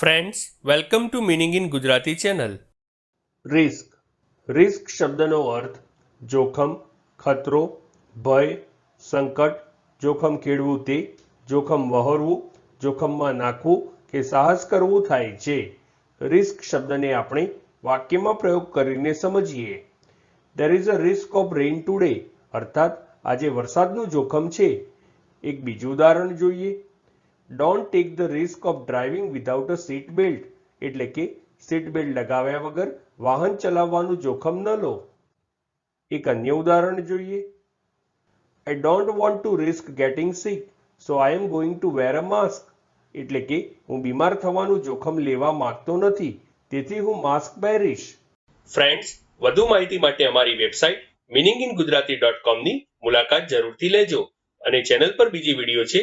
Friends welcome to meaning in Gujarati channel risk risk શબ્દનો અર્થ જોખમ, ખતરો, ભય, સંકટ, જોખમ ખેડવું તે, જોખમ વહોરવું, જોખમમાં નાખવું કે સાહસ કરવું થાય છે. રિસ્ક શબ્દને આપણે વાક્યમાં પ્રયોગ કરીને સમજીએ. There is a risk of rain today અર્થાત આજે વરસાદનું જોખમ છે. એક બીજું ઉદાહરણ જોઈએ. Don't take the risk of driving without a seat belt એટલે કે સીટ બેલ્ટ લગાવ્યા વગર વાહન ચલાવવાનું જોખમ ન લો. એક અન્ય ઉદાહરણ જોઈએ. I don't want to risk getting sick so I am going to wear a mask એટલે કે હું બીમાર થવાનું જોખમ લેવા માંગતો નથી, તેથી હું માસ્ક પહેરીશ. ફ્રેન્ડ્સ વધુ માહિતી માટે અમારી website meaning in Gujarati dot કોમની મુલાકાત જરૂરથી લેજો અને ચેનલ પર બીજી વીડિયો છે